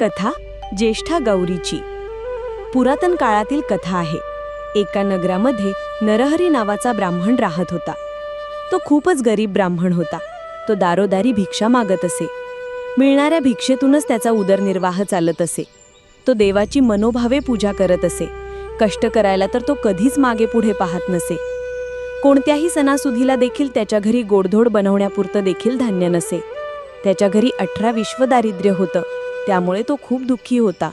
कथा ज्येष्ठा गौरीची. पुरातन काळातील कथा आहे. एका नगरामध्ये नरहरी नावाचा ब्राह्मण राहत होता. तो खूपच गरीब ब्राह्मण होता. तो दारोदारी भिक्षा मागत असे. मिळणाऱ्या भिक्षेतूनच त्याचा उदरनिर्वाह चालत असे. तो देवाची मनोभावे पूजा करत असे. कष्ट करायला तर तो कधीच मागे पुढे पाहत नसे. कोणत्याही सणासुदीला देखील त्याच्या घरी गोडधोड बनवण्यापुरतं देखील धान्य नसे. त्याच्या घरी अठरा विश्व दारिद्र्य होतं. त्यामुळे तो खूप दुःखी होता.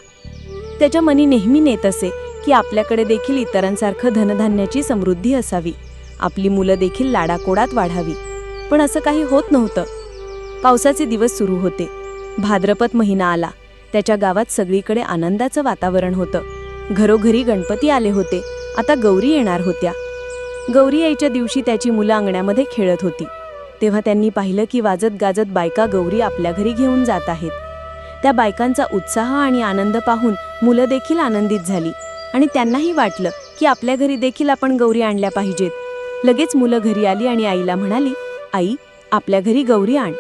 त्याच्या मनी नेहमी नेत असे की आपल्याकडे देखील इतरांसारखं धनधान्याची समृद्धी असावी. आपली मुलं देखील लाडाकोडात वाढावी. पण असं काही होत नव्हतं. पावसाचे दिवस सुरू होते. भाद्रपद महिना आला. त्याच्या गावात सगळीकडे आनंदाचं वातावरण होतं. घरोघरी गणपती आले होते. आता गौरी येणार होत्या. गौरी यायच्या दिवशी त्याची मुलं अंगण्यामध्ये खेळत होती. तेव्हा त्यांनी पाहिलं की वाजत गाजत बायका गौरी आपल्या घरी घेऊन जात आहेत. त्या बायकांचा उत्साह आणि आनंद पाहून मुलं देखील आनंदित झाली. आणि त्यांनाही वाटलं की आपल्या घरी देखील आपण गौरी आणल्या पाहिजेत. लगेच मुलं घरी आली आणि आईला म्हणाली आई आपल्या घरी गौरी आण.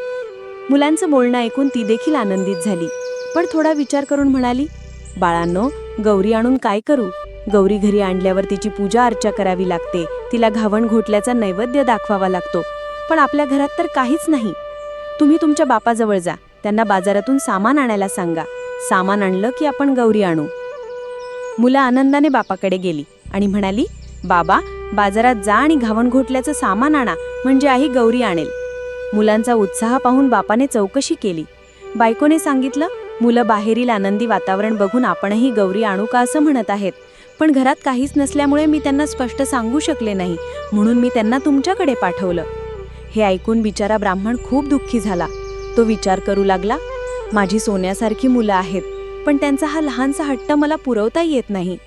मुलांचं बोलणं ऐकून ती देखील आनंदित झाली. पण थोडा विचार करून म्हणाली बाळांनो गौरी आणून काय करू? गौरी घरी आणल्यावर तिची पूजा अर्चा करावी लागते. तिला घावण घोटल्याचा नैवेद्य दाखवावा लागतो. पण आपल्या घरात तर काहीच नाही. तुम्ही तुमच्या बापाजवळ जा. त्यांना बाजारातून सामान आणायला सांगा. सामान आणलं की आपण गौरी आणू. मुलं आनंदाने बापाकडे गेली आणि म्हणाली बाबा बाजारात जा आणि घावण घोटल्याचं सामान आणा म्हणजे आई गौरी आणेल. मुलांचा उत्साह पाहून बापाने चौकशी केली. बायकोने सांगितलं मुलं बाहेरील आनंदी वातावरण बघून आपणही गौरी आणू का असं म्हणत आहेत? पण घरात काहीच नसल्यामुळे मी त्यांना स्पष्ट सांगू शकले नाही म्हणून मी त्यांना तुमच्याकडे पाठवलं. हे ऐकून बिचारा ब्राह्मण खूप दुःखी झाला. तो विचार करू लागला माझी सोन्यासारखी मुलं आहेत पण त्यांचा हा लहानसा हट्ट मला पुरवता येत नाही.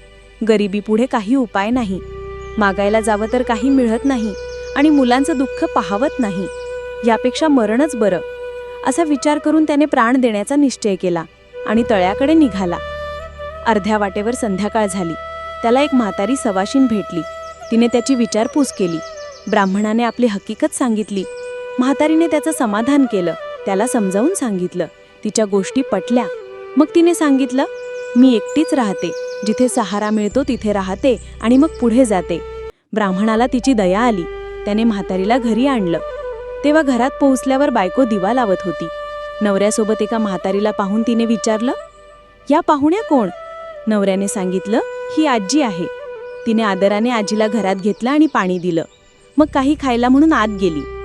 गरिबी पुढे काही उपाय नाही. मागायला जावं तर काही मिळत नाही आणि मुलांचं दुःख पाहावत नाही. यापेक्षा मरणच बरं. असा विचार करून त्याने प्राण देण्याचा निश्चय केला आणि तळ्याकडे निघाला. अर्ध्या वाटेवर संध्याकाळ झाली. त्याला एक म्हातारी सवाशीन भेटली. तिने त्याची विचारपूस केली. ब्राह्मणाने आपली हकीकत सांगितली. म्हातारीने त्याचं समाधान केलं. त्याला समजावून सांगितलं. तिच्या गोष्टी पटल्या. मग तिने सांगितलं मी एकटीच राहते. जिथे सहारा मिळतो तिथे राहते आणि मग पुढे जाते. ब्राह्मणाला तिची दया आली. त्याने म्हातारीला घरी आणलं. तेव्हा घरात पोहोचल्यावर बायको दिवा लावत होती. नवऱ्यासोबत एका म्हातारीला पाहून तिने विचारलं या पाहुण्या कोण? नवऱ्याने सांगितलं ही आजी आहे. तिने आदराने आजीला घरात घेतलं आणि पाणी दिलं. मग काही खायला म्हणून आत गेली.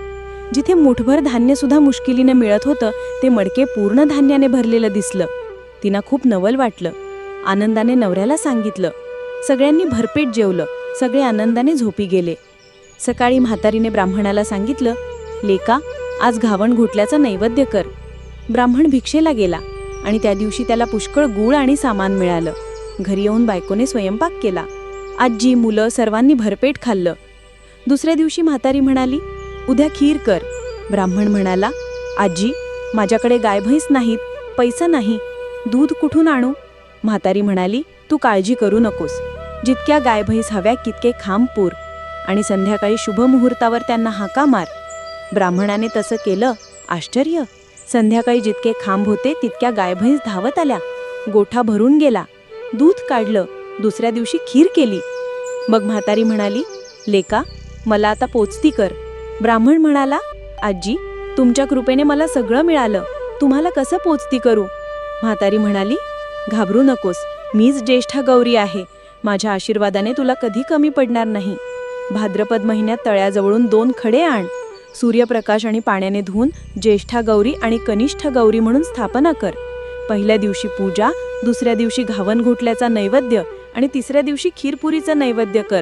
जिथे मुठभर धान्य सुद्धा मुश्किलीने मिळत होतं ते मडके पूर्ण धान्याने भरलेलं दिसलं. तिना खूप नवल वाटलं. आनंदाने नवऱ्याला सांगितलं. सगळ्यांनी भरपेट जेवलं. सगळे आनंदाने झोपी गेले. सकाळी म्हातारीने ब्राह्मणाला सांगितलं लेका आज घावण घोटल्याचं नैवेद्य कर. ब्राह्मण भिक्षेला गेला आणि त्या दिवशी त्याला पुष्कळ गूळ आणि सामान मिळालं. घरी येऊन बायकोने स्वयंपाक केला. आजी मुलं सर्वांनी भरपेट खाल्लं. दुसऱ्या दिवशी म्हातारी म्हणाली उद्या खीर कर. ब्राह्मण म्हणाला आजी माझ्याकडे गाय म्हैस नाहीत पैसा नाही. दूध कुठून आणू? म्हातारी म्हणाली तू काळजी करू नकोस. जितक्या गाय म्हैस हव्या तितके खांब पूर आणि संध्याकाळी शुभ मुहूर्तावर त्यांना हाका मार. ब्राह्मणाने तसं केलं. आश्चर्य! संध्याकाळी जितके खांब होते तितक्या गाय म्हैस धावत आल्या. गोठा भरून गेला. दूध काढलं. दुसऱ्या दिवशी खीर केली. मग म्हातारी म्हणाली लेका मला आता पोचती कर. ब्राह्मण म्हणाला आजी तुमच्या कृपेने मला सगळं मिळालं. तुम्हाला कसं पोचती करू? म्हातारी म्हणाली घाबरू नकोस. मीच ज्येष्ठा गौरी आहे. माझ्या आशीर्वादाने तुला कधी कमी पडणार नाही. भाद्रपद महिन्यात तळ्याजवळून दोन खडे आण. सूर्यप्रकाश आणि पाण्याने धुवून ज्येष्ठा गौरी आणि कनिष्ठ गौरी म्हणून स्थापना कर. पहिल्या दिवशी पूजा दुसऱ्या दिवशी घावन घोटल्याचा नैवेद्य आणि तिसऱ्या दिवशी खीरपुरीचं नैवेद्य कर.